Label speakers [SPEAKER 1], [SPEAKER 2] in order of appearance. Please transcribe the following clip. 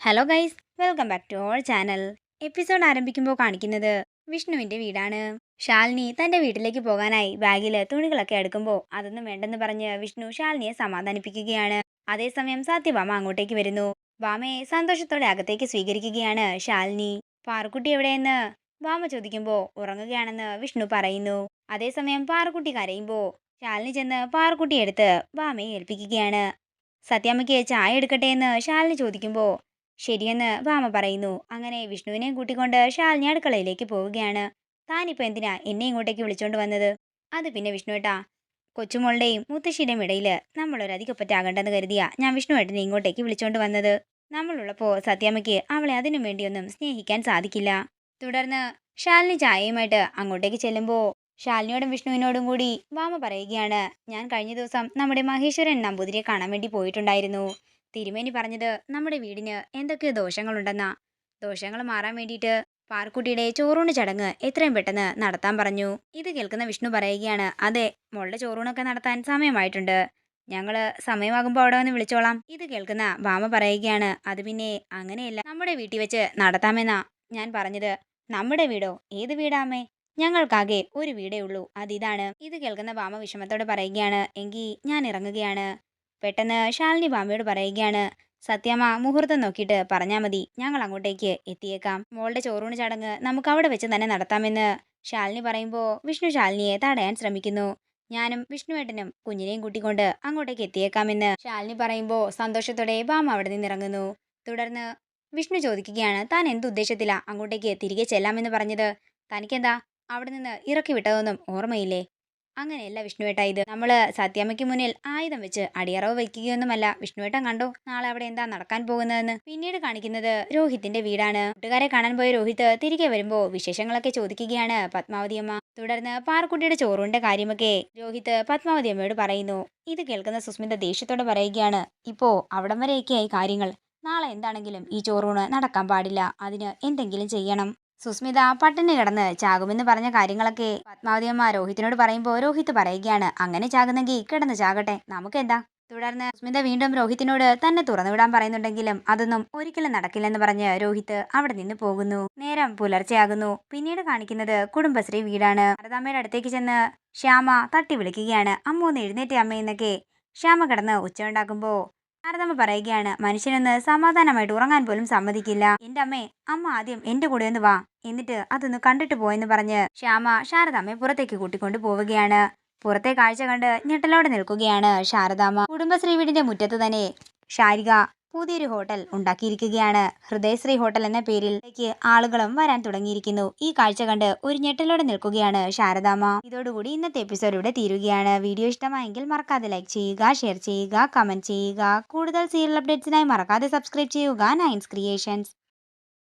[SPEAKER 1] Hello guys welcome back to our channel episode ആരംഭിക്കുമ്പോൾ കാണിക്കുന്നത് വിഷ്ണുവിന്റെ വീടാണ്. ശാലിനി തന്റെ വീട്ടിലേക്ക് പോകാനായി ബാഗിൽ തുണികളൊക്കെ എടുക്കുമ്പോൾ അതൊന്നും വേണ്ടെന്ന് പറഞ്ഞ് വിഷ്ണു ശാലിനിയെ സമാധാനിപ്പിക്കുകയാണ്. അതേസമയം സത്യഭാമ അങ്ങോട്ടേക്ക് വരുന്നു. ഭാമയെ സന്തോഷത്തോടെ അകത്തേക്ക് സ്വീകരിക്കുകയാണ് ശാലിനി. പാറുക്കുട്ടി എവിടെയെന്ന് ഭാമ ചോദിക്കുമ്പോൾ ഉറങ്ങുകയാണെന്ന് വിഷ്ണു പറയുന്നു. അതേസമയം പാറുക്കുട്ടി കരയുമ്പോൾ ശാലിനി ചെന്ന് പാറുക്കുട്ടി എടുത്ത് ഭാമയെ ഏൽപ്പിക്കുകയാണ്. സത്യാമ്മയ്ക്ക് ചായ എടുക്കട്ടെ എന്ന് ശാലിനി ചോദിക്കുമ്പോൾ ശരിയെന്ന് വാമ പറയുന്നു. അങ്ങനെ വിഷ്ണുവിനെയും കൂട്ടിക്കൊണ്ട് ശാലിനി അടുക്കളയിലേക്ക് പോവുകയാണ്. താനിപ്പോൾ എന്തിനാ എന്നെ ഇങ്ങോട്ടേക്ക് വിളിച്ചോണ്ട് വന്നത്? അത് പിന്നെ വിഷ്ണുവേട്ടാ കൊച്ചുമോളുടെയും മുത്തശ്ശിയുടെയും ഇടയിൽ നമ്മളൊരധികപ്പറ്റാകണ്ടെന്ന് കരുതിയാ ഞാൻ വിഷ്ണുവേട്ടനെ ഇങ്ങോട്ടേക്ക് വിളിച്ചോണ്ട് വന്നത്. നമ്മളുള്ളപ്പോൾ സത്യാമ്മയ്ക്ക് അവളെ അതിനു വേണ്ടിയൊന്നും സ്നേഹിക്കാൻ സാധിക്കില്ല. തുടർന്ന് ശാലിനി ചായയുമായിട്ട് അങ്ങോട്ടേക്ക് ചെല്ലുമ്പോൾ ശാലിനിയോടും വിഷ്ണുവിനോടും കൂടി വാമ പറയുകയാണ് ഞാൻ കഴിഞ്ഞ ദിവസം നമ്മുടെ മഹേശ്വരൻ നമ്പൂതിരിയെ കാണാൻ വേണ്ടി പോയിട്ടുണ്ടായിരുന്നു. തിരുമേനി പറഞ്ഞത് നമ്മുടെ വീടിന് എന്തൊക്കെയോ ദോഷങ്ങളുണ്ടെന്നാ? ദോഷങ്ങൾ മാറാൻ വേണ്ടിയിട്ട് പാർക്കുട്ടിയുടെ ചോറൂണ് ചടങ്ങ് എത്രയും പെട്ടെന്ന് നടത്താൻ പറഞ്ഞു. ഇത് കേൾക്കുന്ന വിഷ്ണു പറയുകയാണ് അതെ മോളുടെ ചോറൂണൊക്കെ നടത്താൻ സമയമായിട്ടുണ്ട്. ഞങ്ങൾ സമയമാകുമ്പോൾ അവിടെ വന്ന് വിളിച്ചോളാം ഇത് കേൾക്കുന്ന ഭാമ പറയുകയാണ് അത് പിന്നെ അങ്ങനെയല്ല. നമ്മുടെ വീട്ടിൽ വെച്ച് നടത്താമെന്നാ ഞാൻ പറഞ്ഞത്. നമ്മുടെ വീടോ? ഏത് വീടാമേ ഞങ്ങൾക്കാകെ ഒരു വീടേ ഉള്ളൂ. അതിതാണ് ഇത് കേൾക്കുന്ന ഭാമ വിഷമത്തോടെ പറയുകയാണ് എങ്കിൽ ഞാൻ ഇറങ്ങുകയാണ്. പെട്ടെന്ന് ശാലിനി ഭാമയോട് പറയുകയാണ് സത്യമ്മ മുഹൂർത്തം നോക്കിയിട്ട് പറഞ്ഞാൽ മതി. ഞങ്ങൾ അങ്ങോട്ടേക്ക് എത്തിയേക്കാം. മോളുടെ ചോറൂണ് ചടങ്ങ് നമുക്ക് അവിടെ വെച്ച് തന്നെ നടത്താമെന്ന്. ശാലിനി പറയുമ്പോൾ വിഷ്ണു ശാലിനിയെ തടയാൻ ശ്രമിക്കുന്നു. ഞാനും വിഷ്ണുവേട്ടനും കുഞ്ഞിനെയും കൂട്ടിക്കൊണ്ട് അങ്ങോട്ടേക്ക് എത്തിയേക്കാമെന്ന് ശാലിനി പറയുമ്പോൾ സന്തോഷത്തോടെ ബാമ അവിടെ നിന്ന് ഇറങ്ങുന്നു തുടർന്ന് വിഷ്ണു ചോദിക്കുകയാണ് താൻ എന്തുദ്ദേശത്തിലാ അങ്ങോട്ടേക്ക് തിരികെ ചെല്ലാമെന്ന് പറഞ്ഞത്? തനിക്കെന്താ? അവിടെ നിന്ന് ഇറക്കി വിട്ടതൊന്നും ഓർമ്മയില്ലേ? അങ്ങനെയല്ല വിഷ്ണുവേട്ട ഇത്. നമ്മൾ സത്യാമ്മയ്ക്ക് മുന്നിൽ ആയുധം വെച്ച് അടിയറവ് വയ്ക്കുകയൊന്നുമല്ല വിഷ്ണുവേട്ടൻ കണ്ടോ നാളെ അവിടെ എന്താ നടക്കാൻ പോകുന്നതെന്ന്. പിന്നീട് കാണിക്കുന്നത് രോഹിത്തിന്റെ വീടാണ്. കൂട്ടുകാരെ കാണാൻ പോയ രോഹിത് തിരികെ വരുമ്പോ വിശേഷങ്ങളൊക്കെ ചോദിക്കുകയാണ് പത്മാവതിയമ്മ തുടർന്ന് പാറക്കുട്ടിയുടെ ചോറുണ്ടെ കാര്യമൊക്കെ രോഹിത് പത്മാവതിയമ്മയോട് പറയുന്നു. ഇത് കേൾക്കുന്ന സുസ്മിത ദേഷ്യത്തോടെ പറയുകയാണ് ഇപ്പോ അവിടം വരെയൊക്കെയായി കാര്യങ്ങൾ. നാളെ എന്താണെങ്കിലും ഈ ചോറൂണ് നടക്കാൻ പാടില്ല. അതിന് എന്തെങ്കിലും ചെയ്യണം. സുസ്മിത പട്ടിണി കിടന്ന് ചാകുമെന്ന് പറഞ്ഞ കാര്യങ്ങളൊക്കെ പത്മാവതിയമ്മ രോഹിത്തിനോട് പറയുമ്പോൾ രോഹിത് പറയുകയാണ്. അങ്ങനെ ചാകുന്നെങ്കിൽ കിടന്ന് ചാകട്ടെ. നമുക്കെന്താ? തുടർന്ന് സുസ്മിത വീണ്ടും രോഹിത്തിനോട് തന്നെ തുറന്നുവിടാൻ പറയുന്നുണ്ടെങ്കിലും അതൊന്നും ഒരിക്കലും നടക്കില്ലെന്ന് പറഞ്ഞ് രോഹിത് അവിടെ നിന്ന് പോകുന്നു. നേരം പുലർച്ചെയാകുന്നു. പിന്നീട് കാണിക്കുന്നത് കുടുംബശ്രീ വീടാണ്. ശാരദാമ്മയുടെ അടുത്തേക്ക് ചെന്ന് ശ്യാമ തട്ടി വിളിക്കുകയാണ്. അമ്മ ഒന്ന് എഴുന്നേറ്റേ അമ്മയെന്നൊക്കെ ശ്യാമ കിടന്ന് ഉച്ച ശാരദാമ്മ പറയുകയാണ്. മനുഷ്യനൊന്ന് സമാധാനമായിട്ട് ഉറങ്ങാൻ പോലും സമ്മതിക്കില്ല. എന്റെ അമ്മേ അമ്മ ആദ്യം എന്റെ കൂടെ ഒന്ന് വാ. എന്നിട്ട് അതൊന്ന് കണ്ടിട്ട് പോയെന്ന് പറഞ്ഞ് ശ്യാമ ശാരദാമ്മയെ പുറത്തേക്ക് കൂട്ടിക്കൊണ്ട് പോവുകയാണ്. പുറത്തെ കാഴ്ച കണ്ട് ഞെട്ടലോടെ നിൽക്കുകയാണ് ശാരദാമ്മ. കുടുംബശ്രീ വീടിന്റെ മുറ്റത്ത് തന്നെ ശാരിക പുതിയൊരു ഹോട്ടൽ ഉണ്ടാക്കിയിരിക്കുകയാണ്. ഹൃദയശ്രീ ഹോട്ടൽ എന്ന പേരിൽ ആളുകളും വരാൻ തുടങ്ങിയിരിക്കുന്നു. ഈ കാഴ്ച കണ്ട് ഒരു ഞെട്ടലോടെ നിൽക്കുകയാണ് ശാരദാമ്മ. ഇതോടുകൂടി ഇന്നത്തെ എപ്പിസോഡ് ഇവിടെ തീരുകയാണ്. വീഡിയോ ഇഷ്ടമായെങ്കിൽ മറക്കാതെ ലൈക്ക് ചെയ്യുക ഷെയർ ചെയ്യുക കമന്റ് ചെയ്യുക. കൂടുതൽ സീരിയൽ അപ്ഡേറ്റ്സിനായി മറക്കാതെ സബ്സ്ക്രൈബ് ചെയ്യുക. നയൻസ് ക്രിയേഷൻസ്